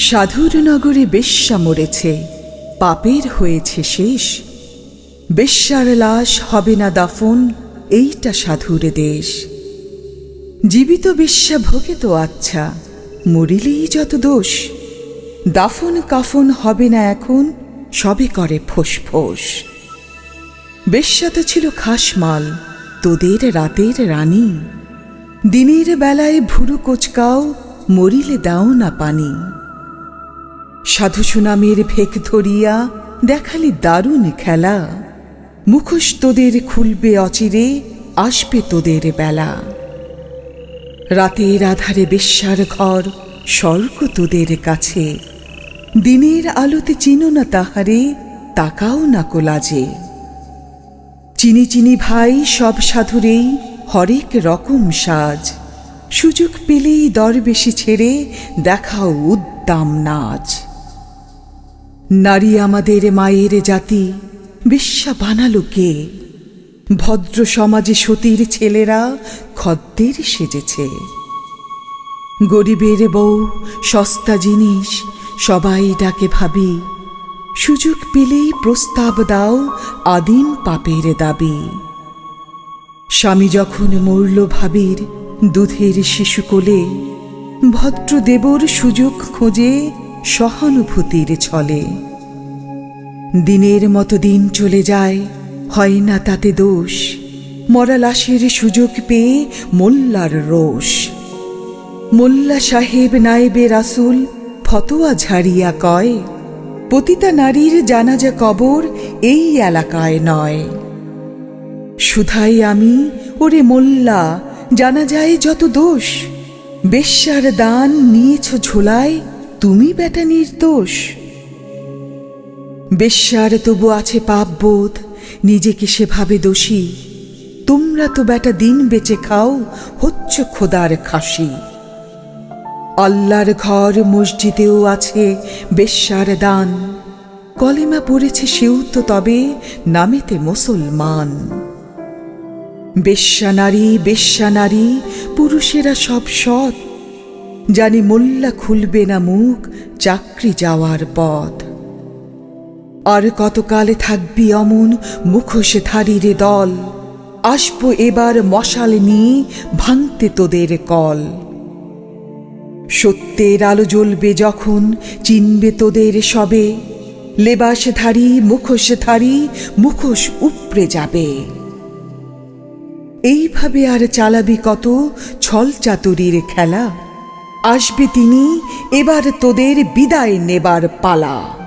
সাধুর নগরে বেশ্যা মরেছে, পাপের হয়েছে শেষ। বেশ্যার লাশ হবে না দাফন, এইটা সাধুর দেশ। জীবিত বেশ্যা ভোগে তো আচ্ছা মরিলেই যত দোষ। দাফন কাফন হবে না এখন, সবে করে ফোঁস বেশ্যা তো ছিল খাসমাল, তোদের রাতের রানী। দিনের বেলায় ভুরু কোচকাও, মরিলে দাও না পানি। সাধু সুনামের ভেক ধরিয়া দেখালি দারুণ খেলা। মুখোশ তোদের খুলবে অচিরে, আসবে তোদের বেলা। রাতের আধারে বেশ্যার ঘর, স্বর্গ তোদের কাছে। দিনের আলোতে চিনো না তাহারে, তাকাও না কোলাজে। চিনি চিনি ভাই সব সাধুরেই, হরেক রকম সাজ। সুযোগ পেলেই দর বেশি ছেড়ে দেখাও উদ্দাম নাচ। নারী আমাদের মায়ের জাতি বিশ্বা বানালো কে ভদ্র সমাজে সতীর ছেলেরা খদ্দের সেজেছে। গরিবের বউ, সস্তা জিনিস, সবাই ডাকে ভাবি, সুযোগ পেলেই প্রস্তাব দাও আদিম পাপের দাবি। স্বামী যখন মরল ভাবির দুধের শিশু কোলে ভদ্র দেবর সুযোগ খোঁজে সহানুভূতির ছলে। দিনের মতো দিন চলে যায়, হয় না তাতে দোষ। মরা লাশের সুযোগ পেয়ে মোল্লার রোষ। মোল্লা সাহেব নায়েবে রাসুল ফতোয়া ঝাড়িয়া কয়, পতিতা নারীর জানাজা কবর এই এলাকায় নয়। শুধাই আমি, ওরে মোল্লা জানা যায় যত দোষ। বেশ্যার দান নিয়েছ ঝোলায় তুমি বেটা নির্দোষ। বেশ্যার তবু আছে পাপবোধ, নিজেকে সেভাবে দোষী। তোমরা তো বেটা দিন বেঁচে খাও, হচ্ছ খোদার খাসি। আল্লাহর ঘর মসজিদেও আছে বেশ্যার দান। কলেমা পড়েছে সেও তো তবে নামেতে মুসলমান। বেশ্যা নারী বেশ্যা নারী, পুরুষেরা সব সৎ। জানি মোল্লা খুলবে না মুখ, চাকরি যাওয়ার পথ। আর কতকালে থাকবি অমন মুখোশধারীরে দল? আসব এবার মশাল নিয়ে ভাঙতে তোদের কল। সত্যের আলো জ্বলবে যখন, চিনবে তোদের সবে। লেবাসধারী, মুখোশধারী, মুখোশ উপড়ে যাবে। এইভাবে আর চালাবি কত ছল চাতুরির খেলা? আসবে তিনি এবার তোদের বিদায় নেবার পালা।